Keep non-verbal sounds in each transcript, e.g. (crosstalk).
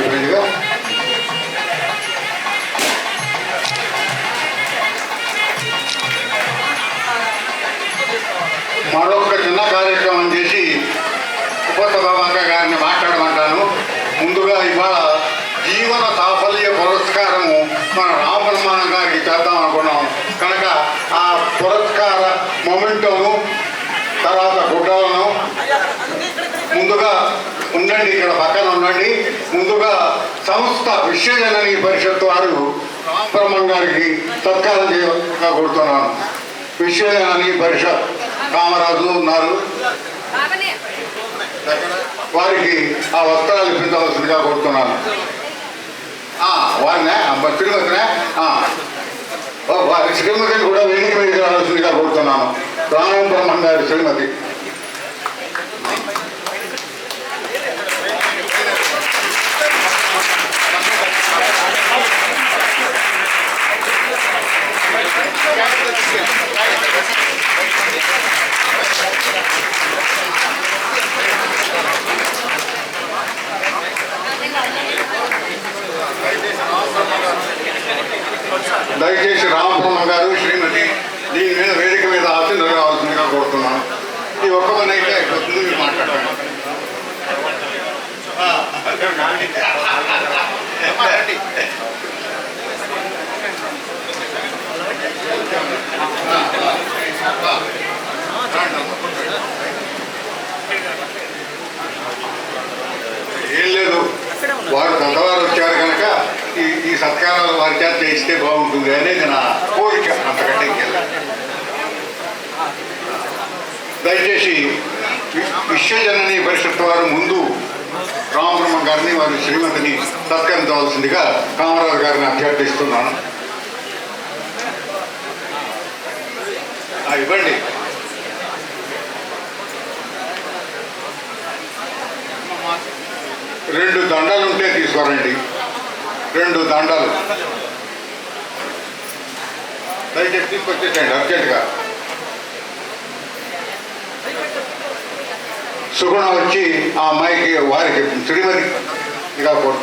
రావాల్సిందిగా మరొక చిన్న కార్యక్రమం చేసి ఉపత బాబాక గారిని మాట్లాడమంటాను. ముందుగా ఇవాళ జీవన సాఫల్య పురస్కారము మన రామబ్రహ్మానం గారికి చేద్దాం అనుకున్నాం. కనుక ఆ పురస్కార మొమెంటోను తర్వాత గుడ్డలను ముందుగా ఉండండి ఇక్కడ పక్కన ఉండండి. ముందుగా సంస్థ విశ్వజనని పరిషత్ వారు రామబ్రహ్మం గారికి సత్కారం చేయగా కోరుతున్నాను. విశ్వజనని పరిషత్ కామరాజు ఉన్నారు. వారికి ఆ వస్త్రాలు ఇప్పించవలసిందిగా కోరుతున్నాను. వారినే శ్రీమతినే వారి శ్రీమతిని కూడా వేదిక మీద రావాల్సిందిగా కోరుతున్నాను. రామం బ్రహ్మం గారి శ్రీమతి. దయచేసి రామబ్రహ్మ గారు శ్రీమతి దీని మీద వేదిక మీద ఆశీర్వాదం రావాల్సిందిగా కోరుతున్నాను. ఈ ఒక్క పని అయితే అయిపోతుంది మీరు మాట్లాడండి ఏం లేదు వారు కొంతవారు వచ్చారు కనుక ఈ ఈ సత్కారాలు వారి చేత చేయిస్తే బాగుంటుంది. అనేది నా కోరిక అంతకంటే దయచేసి విశ్వజనని పరిషత్ వారు ముందు రామబ్రహ్మ గారిని వారి శ్రీమతిని సత్కరించవలసిందిగా కామరాజు గారిని అభ్యర్థిస్తున్నాను. ఇవ్వండి. రెండు దండాలు ఉంటే తీసుకురండి. రెండు దండాలు. దయచేసి తీసుకొచ్చేసేయండి అర్జెంటుగా సుగుణ వచ్చి ఆ అమ్మాయికి వారికి శ్రీమతి ఇక కొడు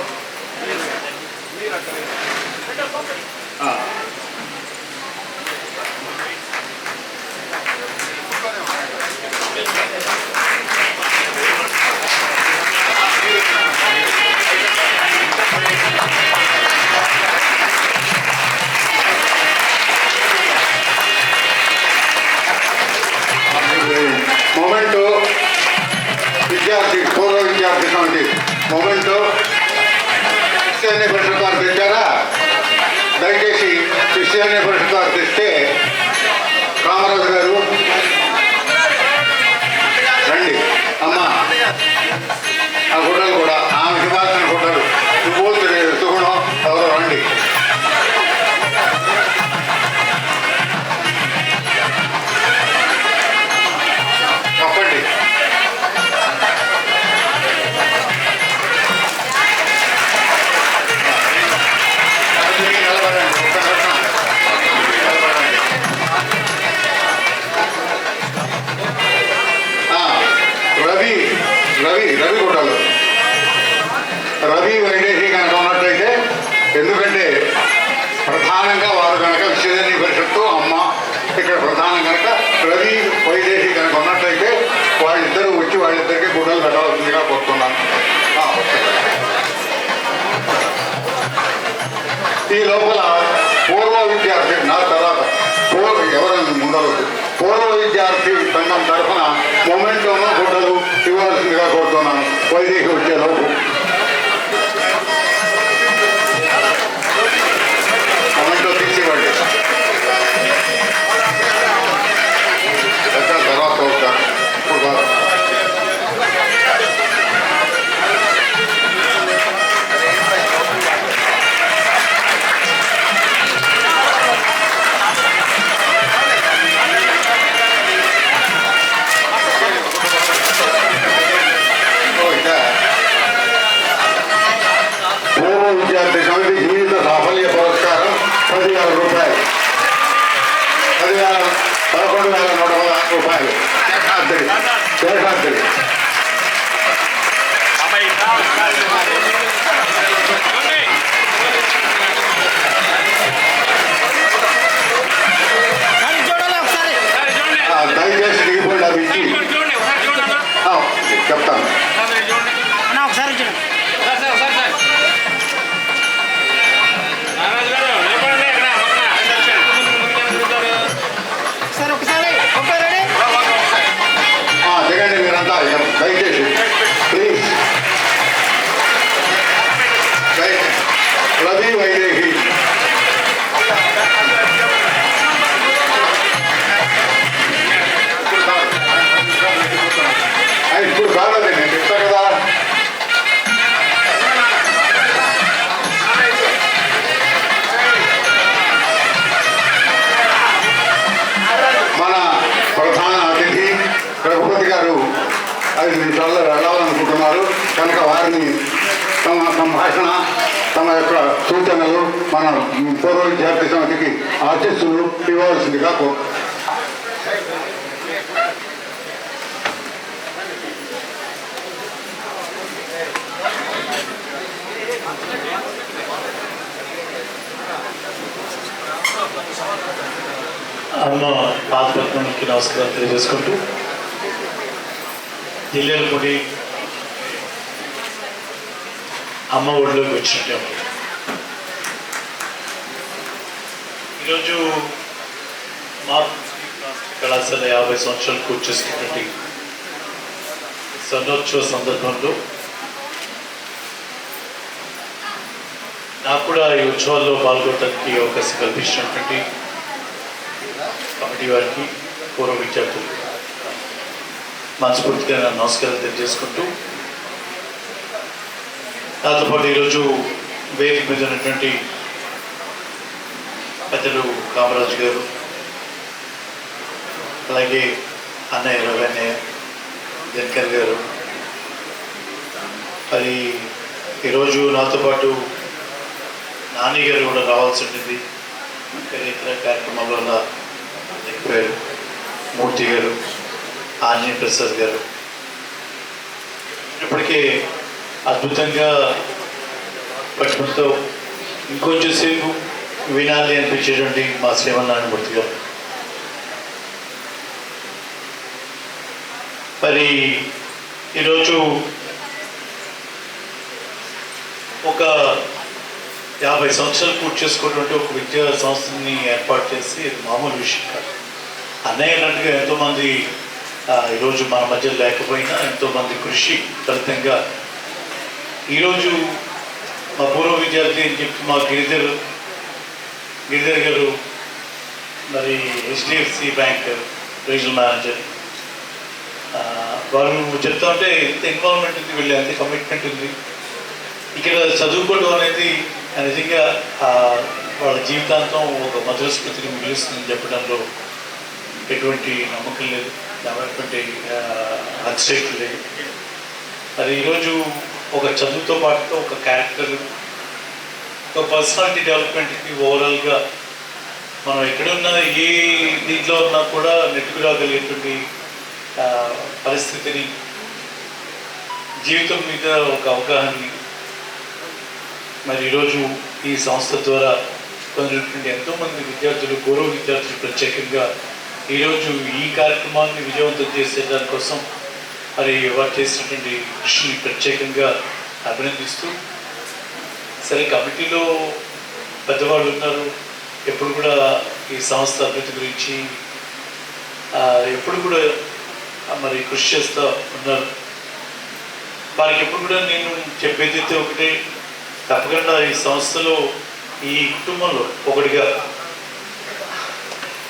ఎందుకంటే ప్రధానంగా వారు కనుక విశ్వజని పరిషత్తు అమ్మ ఇక్కడ ప్రధానం కనుక రవి వైదేహి కనుక ఉన్నట్లయితే వాళ్ళిద్దరూ వచ్చి వాళ్ళిద్దరికీ గుడ్డలు కట్టవలసిందిగా కోరుతున్నాను. ఈ లోపల పూర్వ విద్యార్థి నా తర్వాత పూర్వ ఎవరైనా ముందరు పూర్వ విద్యార్థి సంఘం తరఫున మొమెంటోను గుడ్డలు ఇవ్వాల్సిందిగా కోరుతున్నాను. వైదేహి వచ్చే లోపు. వేల పదకొండు వేల నూట రూపాయలు. శేషాద్రి శేషాద్రి దయచేసి చెప్తాను. ఐదు నిమిషాల్లో వెళ్ళాలనుకుంటున్నారు. కనుక వారిని తమ సంభాషణ తమ యొక్క సూచనలు మన పూర్వ విద్యార్థి సమితికి ఆశీస్సులు ఇవ్వాల్సిందిగా కో అమ్మ పాదపద్మానికి నమస్కారం తెలియజేసుకుంటూ జిల్లేలపూడి అమ్మ ఒడిలోకి వచ్చినట్టు ఈరోజు మా కళాశాల యాభై సంవత్సరాలు కూర్చేసినటువంటి చేసుకున్నటువంటి స్వర్ణోత్సవ సందర్భంలో నాకు కూడా ఈ ఉత్సవాల్లో పాల్గొనడానికి అవకాశం కల్పించినటువంటి కమిటీ వారికి పూర్వ విద్యార్థులు మనస్ఫూర్తిగా నమస్కారం తెలియజేసుకుంటూ నాతో పాటు ఈరోజు వేదిక మీద ఉన్నటువంటి పెద్దలు కామరాజు గారు అలాగే అన్నయ్య రవన్నయ్య దినకర్ గారు. మరి ఈరోజు నాతో పాటు నాని గారు కూడా రావాల్సి ఉంటుంది ఇంకా ఇతర కార్యక్రమాల్లో నా మూర్తి గారు. ఆంజనేయ ప్రసాద్ గారు. ఇప్పటికే అద్భుతంగా పట్టుకుంటూ ఇంకొంచెం సేపు వినాలి అనిపించేటువంటి మా శ్రీమన్నారాయణమూర్తి గారు. మరి ఈరోజు ఒక యాభై సంవత్సరాలు పూర్తి చేసుకున్నటువంటి ఒక విద్యా సంస్థని ఏర్పాటు చేసి మామూలు విషయం కాదు. అన్నయ్య అన్నట్టుగా ఎంతోమంది ఈరోజు మన మధ్య లేకపోయినా ఎంతోమంది కృషి ఫలితంగా ఈరోజు మా పూర్వ విద్యార్థి అని చెప్పి మా గిరిధర్ గిరిధర్ గారు మరి హెచ్డిఎఫ్సి బ్యాంక్ రీజనల్ మేనేజర్. వాళ్ళు చెప్తా ఉంటే ఎంత ఇన్వాల్వ్మెంట్ ఉంది వెళ్ళి అంత కమిట్మెంట్ ఉంది. ఇక్కడ చదువుకోవడం అనేది నిజంగా వాళ్ళ జీవితాంతం ఒక మధుర స్మృతిని మిగులుస్తుందని చెప్పడంలో ఎటువంటి నమ్మకం లేదు. ఎటువంటి అతిశక్తి లేదు. మరి ఈరోజు ఒక చదువుతో పాటు ఒక క్యారెక్టర్ ఒక పర్సనాలిటీ డెవలప్మెంట్కి ఓవరాల్గా మనం ఎక్కడున్నా ఏ దీంట్లో ఉన్నా కూడా నెట్టుకు రాగలిగేటువంటి పరిస్థితిని జీవితం మీద ఒక అవగాహనని మరి ఈరోజు ఈ సంస్థ ద్వారా పొందినటువంటి ఎంతోమంది విద్యార్థులు గౌరవ విద్యార్థులు ప్రత్యేకంగా ఈరోజు ఈ కార్యక్రమాన్ని విజయవంతం చేసే దానికోసం మరి వారు చేసినటువంటి కృషిని ప్రత్యేకంగా అభినందిస్తూ సరే కమిటీలో పెద్దవాళ్ళు ఉన్నారు. ఎప్పుడు కూడా ఈ సంస్థ అభివృద్ధి గురించి ఎప్పుడు కూడా మరి కృషి చేస్తూ ఉన్నారు. వారికి ఎప్పుడు కూడా నేను చెప్పేది అయితే ఒకటే తప్పకుండా ఈ సంస్థలో ఈ కుటుంబంలో ఒకటిగా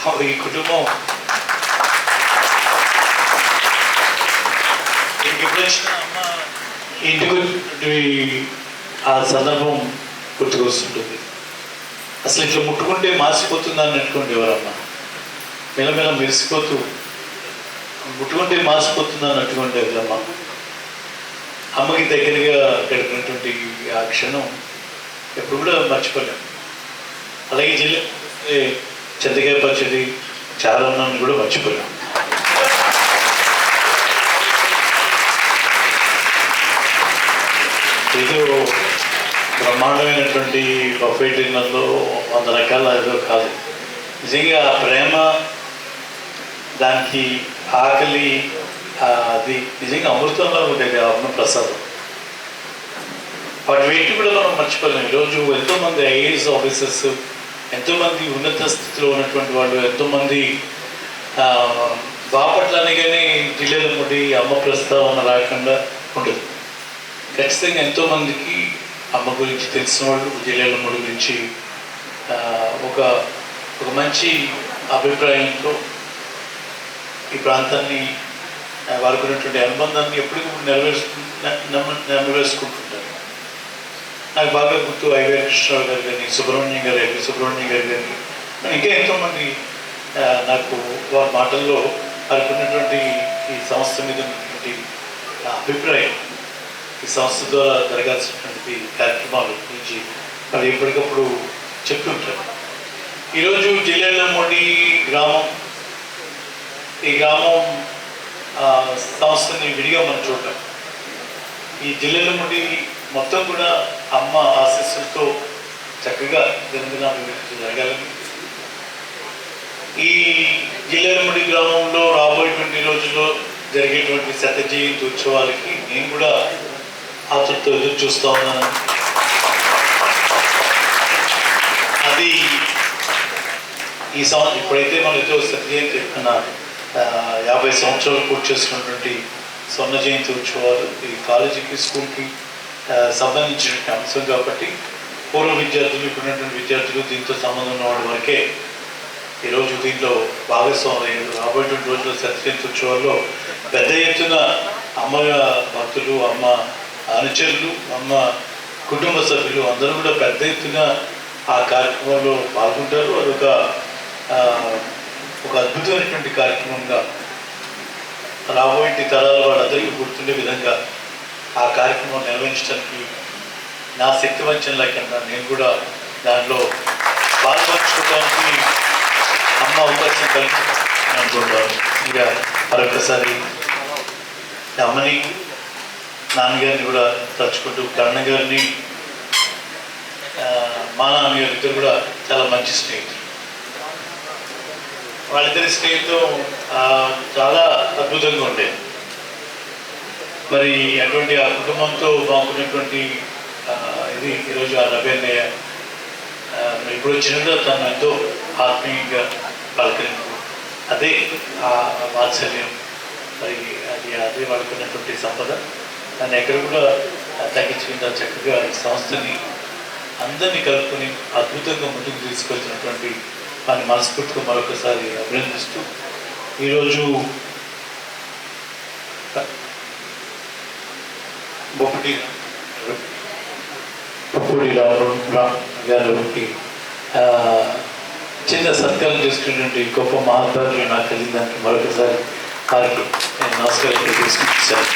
ఈ కుటుంబం అమ్మ ఇంటికి ఆ సందర్భం గుర్తుకొస్తుంటుంది. అసలు ఇట్లా ముట్టుకుంటే మాసిపోతుందా అని అనుకోండి ఎవరమ్మ? మెల్లమెల్ల మెరిసిపోతూ ముట్టుకుంటే మాసిపోతుందా అని అట్టుకుంటే అమ్మ అమ్మకి దగ్గరగా గడిపినటువంటి ఆ క్షణం ఎప్పుడు కూడా మర్చిపోలేం. అలాగే జిల్లా చింతకాయ పచ్చడి చారన్నాన్ని కూడా మర్చిపోయాం ఏదో బ్రహ్మాండమైనటువంటి బఫే డిన్నర్లో వంద రకాల ఏదో కాదు. నిజంగా ఆ ప్రేమ దానికి ఆకలి అది నిజంగా అమృతంలో ఉండేది ఆ అమ్మ ప్రసాదం. వాటి వెంట కూడా మనం మర్చిపోలేము. ఈరోజు ఎంతోమంది ఐఏఎస్ ఆఫీసర్స్ ఎంతోమంది ఉన్నత స్థితిలో ఉన్నటువంటి వాళ్ళు ఎంతోమంది బాపట్లని కానీ జిల్లాల ముడి అమ్మ ప్రస్తావన రాకుండా ఉండదు. ఖచ్చితంగా ఎంతోమందికి అమ్మ గురించి తెలిసిన వాళ్ళు జిల్లాల ముడి గురించి ఒక ఒక మంచి అభిప్రాయంతో ఈ ప్రాంతాన్ని వారికి ఉన్నటువంటి అనుబంధాన్ని ఎప్పటికీ నెరవేర్చుకు నె- నెరవేర్చుకుంటుంటారు. నాకు బాగా గుర్తు ఐవై కృష్ణరావు గారు కానీ సుబ్రహ్మణ్యం గారు ఎల్వి సుబ్రహ్మణ్యం గారు కానీ ఇంకా ఎంతోమంది నాకు వారి మాటల్లో వారికి ఉన్నటువంటి ఈ సంస్థ మీద ఉన్నటువంటి అభిప్రాయం ఈ సంస్థ ద్వారా జరగాల్సినటువంటి కార్యక్రమాలు గురించి వాళ్ళు ఎప్పటికప్పుడు చెప్తుంటారు ఈరోజు జిల్లాలో మొండి గ్రామం ఈ గ్రామం సంస్థని విడిగా మనం చూడటం ఈ జిల్లాలో నుండి మొత్తం కూడా అమ్మ ఆశీస్సులతో చక్కగా దినదిన జరగాలని ఈ జిల్లాలముడి గ్రామంలో రాబోయేటువంటి రోజుల్లో జరిగేటువంటి శత జయంతి ఉత్సవాలకి నేను కూడా ఆతృతో ఎదురు చూస్తా ఉన్నాను. అది ఈ సంవత్సరం ఇప్పుడైతే మనం ఏదో శత జయంతి యాభై సంవత్సరాలు పూర్తి చేసుకున్నటువంటి స్వర్ణ జయంతి ఉత్సవాలు ఈ కాలేజీకి స్కూల్కి సంబంధించిన అంశం కాబట్టి పూర్వ విద్యార్థులు ఇప్పుడున్నటువంటి విద్యార్థులు దీంతో సంబంధం ఉన్నవాడు వరకే ఈరోజు దీంట్లో భాగస్వామ్యం రాబోయేటువంటి రోజుల్లో సత్యజయంతి ఉత్సవాల్లో పెద్ద ఎత్తున అమ్మ భక్తులు అమ్మ అనుచరులు అమ్మ కుటుంబ సభ్యులు అందరూ కూడా పెద్ద ఎత్తున ఆ కార్యక్రమంలో పాల్గొంటారు. అదొక ఒక అద్భుతమైనటువంటి కార్యక్రమంగా రాబోయే తరాల వాళ్ళందరికీ గుర్తుండే విధంగా ఆ కార్యక్రమం నిర్వహించడానికి నా శక్తి వంచనల కింద నేను కూడా దాంట్లో పాల్పంచుకోవడానికి అమ్మ అవకాశం కలిగి అనుకుంటాను ఇక మరొకసారి అమ్మని నాన్నగారిని కూడా తలుచుకుంటూ కరుణ గారిని మా నాన్నగారు ఇద్దరు కూడా చాలా మంచి స్నేహితులు. వాళ్ళిద్దరి స్నేహితం చాలా అద్భుతంగా ఉండేది. మరి అటువంటి ఆ కుటుంబంతో బాగున్నటువంటి ఇది ఈరోజు ఆ రవెన్నయ్య ఇప్పుడు వచ్చిన తను ఎంతో ఆత్మీయంగా పలకరింపు అదే ఆ వాత్సల్యం మరి అది అదే వాడుకున్నటువంటి సంపద. దాన్ని ఎక్కడ కూడా తగ్గించకుండా చక్కగా ఈ సంస్థని అందరినీ కలుపుకొని అద్భుతంగా ముందుకు తీసుకొచ్చినటువంటి వారిని మనస్ఫూర్తిగా మరొకసారి అభినందిస్తూ ఈరోజు బొప్పటి పప్పూడి రావు గారికి చిన్న సత్యాలు చేసుకున్నటువంటి గొప్ప మహాత్ములు నాకు కలిగిన మరొకసారి వారికి నేను నమస్కారం తీసుకొచ్చాను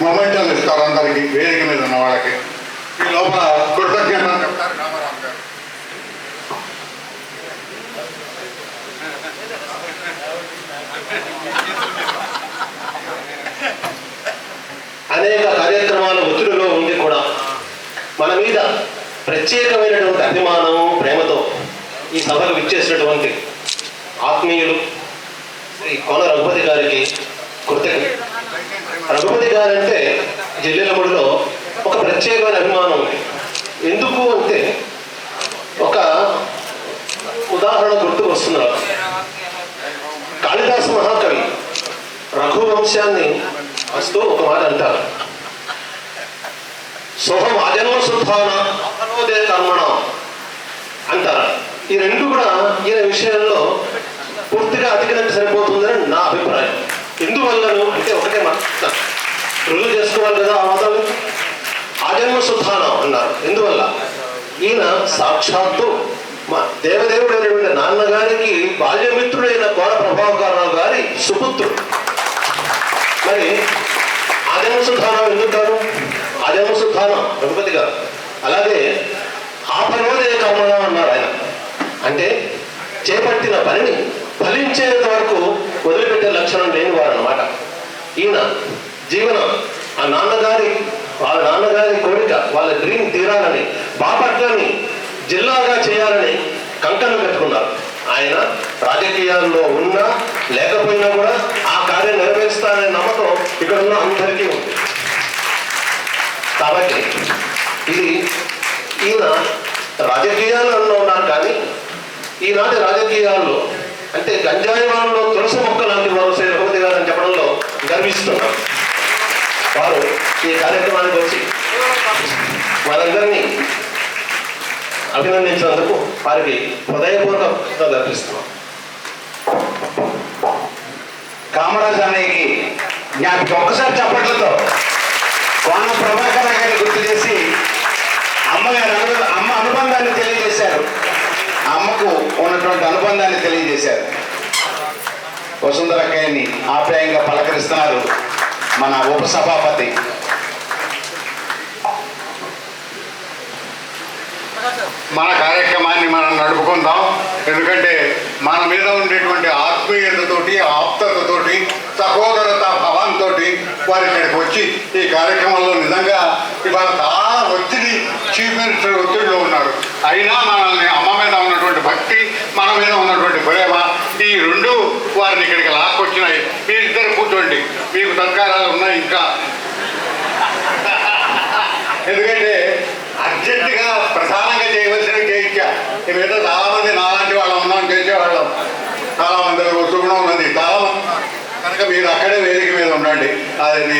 మొమెంట్ అయిపోయింది ఇస్తారు అందరికి వేదిక మీద ఉన్న వాళ్ళకి. ఈ లోపల కృతజ్ఞత అనేక కార్యక్రమాల ఒత్తిడిలో ఉండి కూడా మన మీద ప్రత్యేకమైనటువంటి అభిమానం ప్రేమతో ఈ సభకు విచ్చేసినటువంటి ఆత్మీయులు శ్రీ కొన రఘుపతి గారికి కృతజ్ఞ. రఘుపతి గారంటే జిల్లెలముడిలో ఒక ప్రత్యేకమైన అభిమానం ఉంది. ఎందుకు అంటే ఒక ఉదాహరణ గుర్తుకు వస్తున్నారు. కాళిదాసు మహాకవి రఘువంశాన్ని వస్తూ ఒక మాట అంటారు. సోహం ఆజన్మ శుద్ధాన అపనోదే కర్మణ అంటారు. ఈ రెండు కూడా ఈయన విషయంలో పూర్తిగా అతికినట్టు సరిపోతుందని నా అభిప్రాయం. ఎందువల్లను అంటే ఒకటే మాట. రుజువు చేసుకోవాలి కదా ఆ మతాలు ఆజన్మ శుద్ధానం అన్నారు. ఎందువల్ల? ఈయన సాక్షాత్తు మా దేవదేవుడు అయినటువంటి నాన్నగారికి బాల్యమిత్రుడైన కోన ప్రభాకరరావు గారి సుపుత్రుడు. మరి ఆజన్మ శుద్ధానం ఎందుకు అదేమో శుద్ధానం రఘుపతి గారు. అలాగే ఆపరోదే కర్మణ అన్నారు ఆయన. అంటే చేపట్టిన పనిని ఫలించేంత వరకు వదిలిపెట్టే లక్షణం లేనివారు అనమాట ఈయన జీవనం ఆ నాన్నగారి వాళ్ళ నాన్నగారి కోరిక వాళ్ళ డ్రీమ్ తీరాలని బాపట్లని జిల్లాగా చేయాలని కంకణం కట్టుకున్నారు ఆయన రాజకీయాల్లో ఉన్నా లేకపోయినా కూడా ఆ కార్యం నెరవేరుస్తారనే నమ్మకం ఇక్కడ ఉన్న అందరికీ ఉంది. కాబట్టి ఇది ఈయన రాజకీయాల్లో ఉన్నారు కానీ ఈనాటి రాజకీయాల్లో అంటే గంజాయి వాళ్ళలో తులసి మొక్క లాంటి వారు శ్రీ రఘుపతి గారు అని చెప్పడంలో గర్విస్తున్నారు వారు ఈ కార్యక్రమానికి వచ్చి వారందరినీ అభినందించినందుకు వారికి హృదయపూర్వకంగా గర్పిస్తున్నాం అర్పిస్తున్నాం. కామరాజ్ అనేకి ఒక్కసారి చప్పట్లతో. వాన ప్రభాకర్ గారిని గుర్తు చేసి అమ్మగారి అమ్మ అనుబంధాన్ని తెలియజేశారు. అమ్మకు ఉన్నటువంటి అనుబంధాన్ని తెలియజేశారు. వసుంధరక్కయ్యని ఆప్యాయంగా పలకరిస్తున్నారు మన ఉపసభాపతి. మన కార్యక్రమాన్ని మనం నడుపుకుందాం. ఎందుకంటే మన మీద ఉండేటువంటి ఆత్మీయతతోటి ఆప్తతతోటి వారి ఇక్కడికి వచ్చి ఈ కార్యక్రమంలో నిజంగా ఇవాళ చాలా ఒత్తిడి చీఫ్ మినిస్టర్ ఒత్తిడిలో ఉన్నారు. అయినా మనల్ని అమ్మ మీద ఉన్నటువంటి భక్తి మన మీద ఉన్నటువంటి ప్రేమ ఈ రెండు వారిని ఇక్కడికి లాక్కొచ్చినాయి. మీరిద్దరు కూర్చోండి. మీకు సత్కారాలు ఉన్నాయి ఇంకా. (laughs) ఎందుకంటే అర్జెంటుగా ప్రధానంగా చేయవలసినవి చేయించా ఇవేదో చాలా నాలాంటి వాళ్ళం ఉన్నాం చేసేవాళ్ళం. చాలా మంది సుగుణం ఉన్నది. చాలామంది కనుక మీరు అక్కడే వేదిక మీద ఉండండి. అది